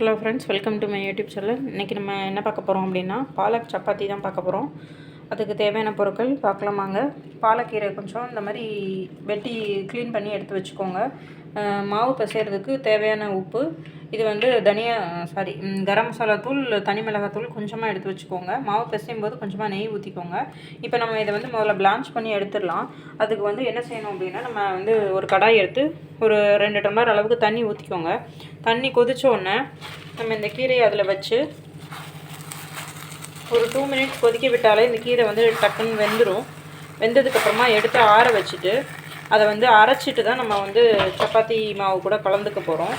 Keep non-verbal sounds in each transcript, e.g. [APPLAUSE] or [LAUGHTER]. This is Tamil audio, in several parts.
Hello friends welcome to my YouTube channel இன்றைக்கி நம்ம என்ன பார்க்க போகிறோம் அப்படின்னா பாலக் சப்பாத்தி தான் பார்க்க போகிறோம் அதுக்கு தேவையான பொருட்கள் பார்க்கலாமாங்க பாலக்கீரை கொஞ்சம் இந்த மாதிரி வெட்டி க்ளீன் பண்ணி எடுத்து வச்சுக்கோங்க. மாவு பசைகிறதுக்கு தேவையான உப்பு இது வந்து தனியா சாரி கரம் மசாலா தூள் தனி மிளகாத்தூள் கொஞ்சமாக எடுத்து வச்சுக்கோங்க. மாவு பிசையும் போது கொஞ்சமாக நெய் ஊற்றிக்கோங்க இப்போ நம்ம இதை வந்து முதல்ல பிளான்ச் பண்ணி எடுத்துடலாம். அதுக்கு வந்து என்ன செய்யணும் அப்படின்னா நம்ம வந்து ஒரு கடாய் எடுத்து ஒரு ரெண்டு டம்ளர் அளவுக்கு தண்ணி ஊற்றிக்கோங்க தண்ணி கொதிச்ச உடனே நம்ம இந்த கீரையை அதில் வச்சு ஒரு டூ மினிட்ஸ் கொதிக்க விட்டாலே இந்த கீரை வந்து டக்குன்னு வெந்துடும் வெந்ததுக்கப்புறமா எடுத்து ஆற வச்சுட்டு அதை வந்து அரைச்சிட்டு தான் நம்ம வந்து சப்பாத்தி மாவு கூட கலந்துக்க போகிறோம்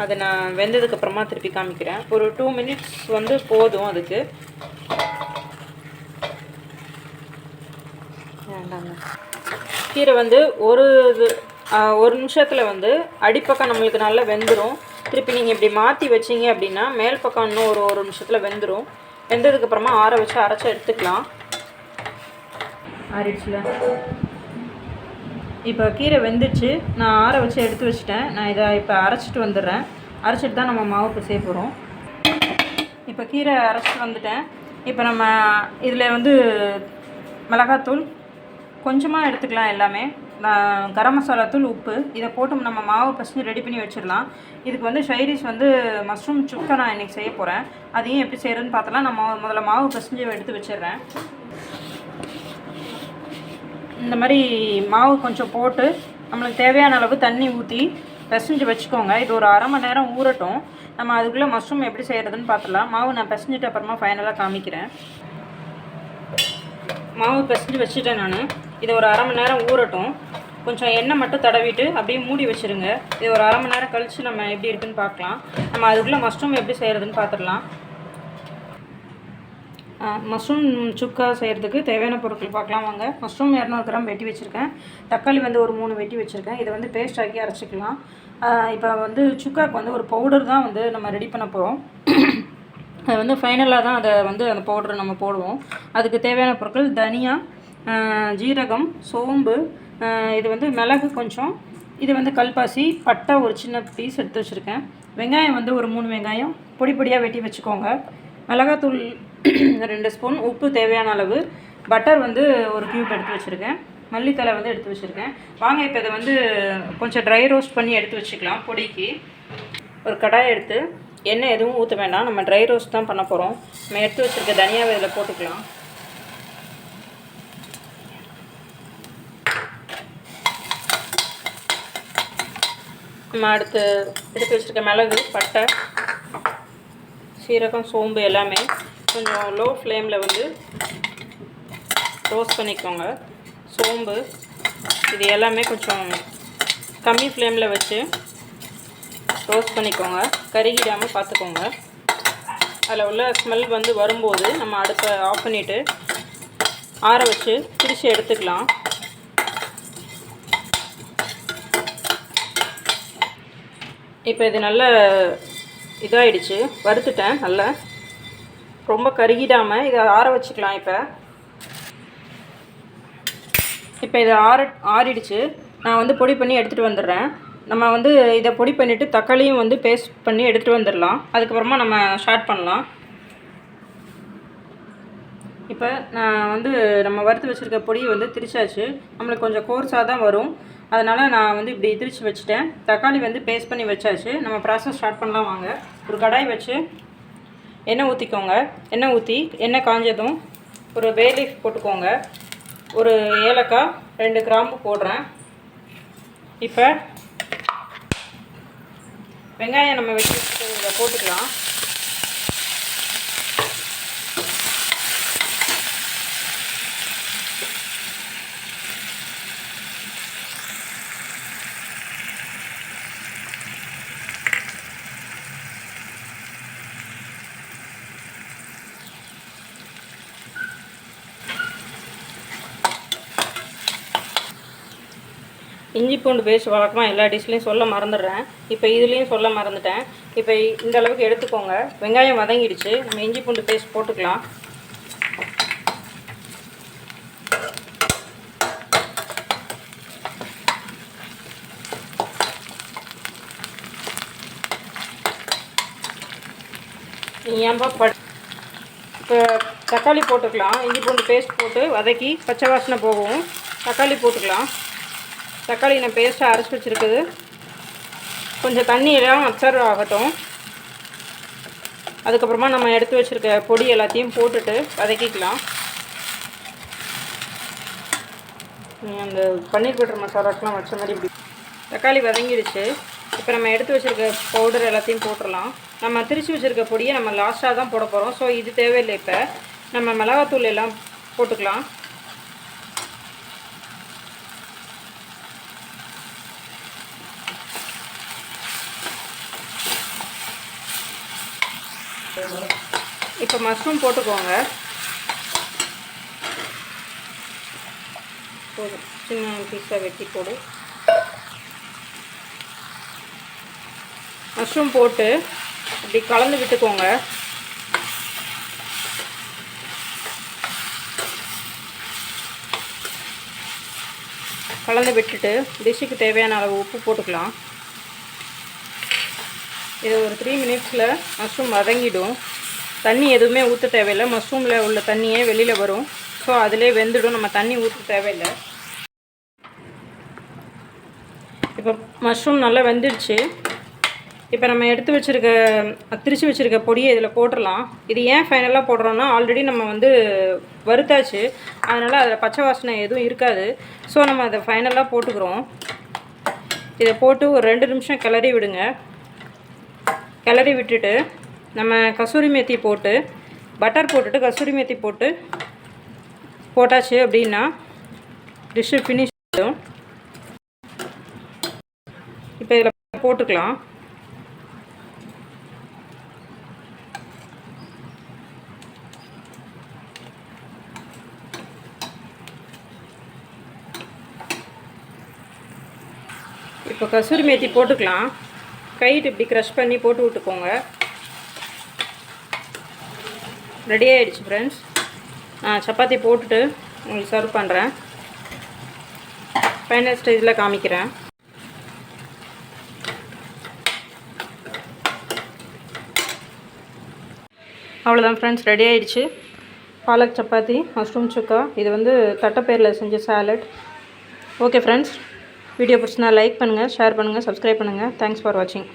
அதை நான் வெந்ததுக்கப்புறமா திருப்பி காமிக்கிறேன். ஒரு டூ மினிட்ஸ் வந்து போதும் அதுக்கு. வேண்டாங்க. கீரை வந்து ஒரு இது ஒரு நிமிஷத்தில் வந்து அடிப்பக்கம் நம்மளுக்கு நல்லா வெந்துடும் திருப்பி நீங்கள் இப்படி மாற்றி வச்சீங்க அப்படின்னா மேல் பக்கம் இன்னும் ஒரு ஒரு நிமிஷத்தில் வெந்துடும் வெந்ததுக்கப்புறமா ஆற வச்சு அரைச்சி எடுத்துக்கலாம். ஆறிடுச்சுல. இப்போ கீரை வெந்துச்சு. நான் ஆற வச்சு எடுத்து வச்சுட்டேன். நான் இதை இப்போ அரைச்சிட்டு வந்துடுறேன். அரைச்சிட்டு தான் நம்ம மாவு பிசைய போகிறோம் இப்போ கீரை அரைச்சிட்டு வந்துட்டேன். இப்போ நம்ம இதில் வந்து மிளகாத்தூள் கொஞ்சமாக எடுத்துக்கலாம் எல்லாமே. கரம் மசாலா தூள் உப்பு. இதை போட்டு நம்ம மாவு பசங்க ரெடி பண்ணி வச்சிடலாம். இதுக்கு வந்து ஷைரிஸ் வந்து மஷ்ரூம் சுக்கா நான் இன்றைக்கி செய்ய போகிறேன் அதையும் எப்படி செய்கிறதுன்னு பார்த்தலாம் நான் முதல்ல மாவு பசஞ்சு எடுத்து வச்சிடுறேன். இந்த மாதிரி மாவு கொஞ்சம் போட்டு நம்மளுக்கு தேவையான அளவு தண்ணி ஊற்றி பிசைஞ்சு வச்சுக்கோங்க. இது ஒரு அரை மணி நேரம் ஊறட்டும். நம்ம அதுக்குள்ளே மஷ்ரூம் எப்படி செய்கிறதுன்னு பார்த்துலாம் மாவு நான் பிசைஞ்சிட்டு அப்புறமா ஃபைனலாக காமிக்கிறேன். மாவு பிசைஞ்சு வச்சுட்டேன் நான். இது ஒரு அரை மணி நேரம் ஊறட்டும். கொஞ்சம் எண்ணெய் மட்டும் தடவிட்டு அப்படியே மூடி வச்சுருங்க. இது ஒரு அரை மணி நேரம் கழித்து நம்ம எப்படி இருக்குன்னு பார்க்கலாம் நம்ம அதுக்குள்ளே மஷ்ரூம் எப்படி செய்கிறதுன்னு பார்த்துடலாம் மஷ்ரூம் சுக்கா செய்கிறதுக்கு தேவையான பொருட்கள் பார்க்கலாம் வாங்க. மஷ்ரூம் இரநூறு கிராம் வெட்டி வச்சுருக்கேன். தக்காளி வந்து ஒரு மூணு வெட்டி வச்சுருக்கேன். இதை வந்து பேஸ்ட் ஆக்கி அரைச்சிக்கலாம். இப்போ வந்து சுக்காவுக்கு வந்து ஒரு பவுடர் தான் வந்து நம்ம ரெடி பண்ண போகிறோம் அது வந்து ஃபைனலாக தான் அதை வந்து அந்த பவுடரை நம்ம போடுவோம். அதுக்கு தேவையான பொருட்கள் தனியா ஜீரகம் சோம்பு இது வந்து மிளகு கொஞ்சம். இது வந்து கல்பாசி பட்டை ஒரு சின்ன பீஸ் எடுத்து வச்சுருக்கேன். வெங்காயம் வந்து ஒரு மூணு வெங்காயம். பொடி பொடியாக வெட்டி வச்சுக்கோங்க. மிளகாத்தூள் [CLEARS THROAT] ரெண்டு ஸ்பூன் உப்பு தேவையான அளவு. பட்டர் வந்து ஒரு க்யூப் எடுத்து வச்சுருக்கேன். மல்லித்தலை வந்து எடுத்து வச்சுருக்கேன். வாங்க இப்போ இதை வந்து கொஞ்சம் ட்ரை ரோஸ்ட் பண்ணி எடுத்து வச்சுக்கலாம் பொடிக்கு. ஒரு கடாய் எடுத்து எண்ணெய் எதுவும் ஊற்ற வேண்டாம். நம்ம ட்ரை ரோஸ்ட் தான் பண்ண போகிறோம் நம்ம எடுத்து வச்சுருக்க தனியாவை இதில் போட்டுக்கலாம். நம்ம அடுத்து எடுத்து வச்சுருக்க மிளகு பட்டை சீரகம் சோம்பு எல்லாமே கொஞ்சம் லோ ஃப்ளேமில் வந்து ரோஸ்ட் பண்ணிக்கோங்க. சோம்பு இது எல்லாமே கொஞ்சம் கம்மி ஃப்ளேமில் வச்சு ரோஸ்ட் பண்ணிக்கோங்க. கருகிடாமல் பார்த்துக்கோங்க. அதில் உள்ள ஸ்மெல் வந்து வரும்போது நம்ம அடுப்பை ஆஃப் பண்ணிவிட்டு ஆற வச்சு பிரித்து எடுத்துக்கலாம். இப்போ இது நல்ல இதாகிடுச்சு வறுத்துட்டேன் நல்லா. ரொம்ப கருகிடாமல் இதை ஆற வச்சுக்கலாம் இப்போ. இப்போ இதை ஆற ஆறிடுச்சு. நான் வந்து பொடி பண்ணி எடுத்துகிட்டு வந்துடுறேன். நம்ம வந்து இதை பொடி பண்ணிவிட்டு தக்காளியும் வந்து பேஸ்ட் பண்ணி எடுத்துகிட்டு வந்துடலாம். அதுக்கப்புறமா நம்ம ஸ்டார்ட் பண்ணலாம். இப்போ நான் வந்து நம்ம வறுத்து வச்சுருக்க பொடி வந்து திரிச்சாச்சு. நம்மளுக்கு கொஞ்சம் கோர்ஸாக தான் வரும். அதனால் நான் வந்து இப்படி திரிச்சு வச்சுட்டேன். தக்காளி வந்து பேஸ்ட் பண்ணி வச்சாச்சு. நம்ம ப்ராசஸ் ஸ்டார்ட் பண்ணலாம் வாங்க. ஒரு கடாய் வச்சு எண்ணெய் ஊற்றிக்கோங்க எண்ணெய் ஊற்றி எண்ணெய் காஞ்சதும் ஒரு பே லீஃப் போட்டுக்கோங்க. ஒரு ஏலக்காய் ரெண்டு கிராம்பு போடுறேன். இப்போ வெங்காயம் நம்ம வச்சு போட்டுக்கலாம். இஞ்சி பூண்டு பேஸ்ட் வழக்கமாக எல்லா டிஷ்லேயும் சொல்ல மறந்துடுறேன். இப்போ இதுலேயும் சொல்ல மறந்துட்டேன். இப்போ இந்த அளவுக்கு எடுத்துக்கோங்க. வெங்காயம் வதங்கிடுச்சு. நம்ம இஞ்சி பூண்டு பேஸ்ட் போட்டுக்கலாம். ஏன்பா பட் இப்போ தக்காளி போட்டுக்கலாம். இஞ்சி பூண்டு பேஸ்ட் போட்டு வதக்கி பச்சை வாசனை போகவும் தக்காளி போட்டுக்கலாம். தக்காளி நான் பேஸ்ட்டாக அரைச்சி வச்சுருக்குது. கொஞ்சம் தண்ணி எல்லாம் அப்சர்வ் ஆகட்டும். அதுக்கப்புறமா நம்ம எடுத்து வச்சுருக்க பொடி எல்லாத்தையும் போட்டுட்டு வதக்கிக்கலாம். அந்த பன்னீர் பட்டர் மசாலாக்கெலாம் வச்ச மாதிரி இப்படி. தக்காளி வதங்கிடுச்சு. இப்போ நம்ம எடுத்து வச்சுருக்க பவுடர் எல்லாத்தையும் போட்டுடலாம் நம்ம திரிச்சு வச்சுருக்க பொடியை நம்ம லாஸ்ட்டாக தான் போட போகிறோம் ஸோ இது தேவையில்லை இப்போ. நம்ம மிளகாத்தூள் எல்லாம் போட்டுக்கலாம். இப்போ மஷ்ரூம் போட்டுக்கோங்க. போதும். சின்ன பீஸாக வெட்டி போடு. மஷ்ரூம் போட்டு இப்படி கலந்து விட்டுக்கோங்க. கலந்து விட்டுட்டு டிஷ்ஷுக்கு தேவையான அளவு உப்பு போட்டுக்கலாம். இது ஒரு த்ரீ மினிட்ஸில் மஷ்ரூம் வதங்கிடும். தண்ணி எதுவுமே ஊற்ற தேவையில்லை. மஷ்ரூமில் உள்ள தண்ணியே வெளியில் வரும். ஸோ அதிலே வெந்துடும். நம்ம தண்ணி ஊற்ற தேவையில்லை. இப்போ மஷ்ரூம் நல்லா வெந்துடுச்சு இப்போ நம்ம எடுத்து வச்சுருக்க திரிச்சு வச்சுருக்க பொடியை இதில் போட்டுடலாம். இது ஏன் ஃபைனலாக போடுறோன்னா ஆல்ரெடி நம்ம வந்து வறுத்தாச்சு. அதனால் அதில் பச்சை வாசனை எதுவும் இருக்காது. ஸோ நம்ம அதை ஃபைனலாக போட்டுக்கிறோம். இதை போட்டு ஒரு ரெண்டு நிமிஷம் கிளறி விடுங்க. கிளறி விட்டுட்டு நம்ம கசூரி மேத்தி போட்டு பட்டர் போட்டுட்டு கசூரி மேத்தி போட்டு போட்டாச்சு அப்படின்னா டிஷ்ஷு ஃபினிஷ் ஆகிடும் இப்போ இதில் போட்டுக்கலாம். இப்போ கசூரி மேத்தி போட்டுக்கலாம். கைட்டு இப்படி க்ரஷ் பண்ணி போட்டு விட்டுக்கோங்க. ரெடி ஆகிடுச்சு ஃப்ரெண்ட்ஸ் நான் சப்பாத்தி போட்டுட்டு உங்களுக்கு சர்வ் பண்ணுறேன் ஃபைனல் ஸ்டேஜில் காமிக்கிறேன். அவ்வளோதான் ஃப்ரெண்ட்ஸ் ரெடி ஆகிடுச்சு பாலக் சப்பாத்தி மஷ்ரூம் சுக்கா இது வந்து தட்டைப்பேரில் செஞ்ச சாலட் ஓகே ஃப்ரெண்ட்ஸ் வீடியோ பிடிச்சினா லைக் பண்ணுங்கள் ஷேர் பண்ணுங்கள் சப்ஸ்கிரைப் பண்ணுங்கள் தேங்க்ஸ் ஃபார் வாட்சிங்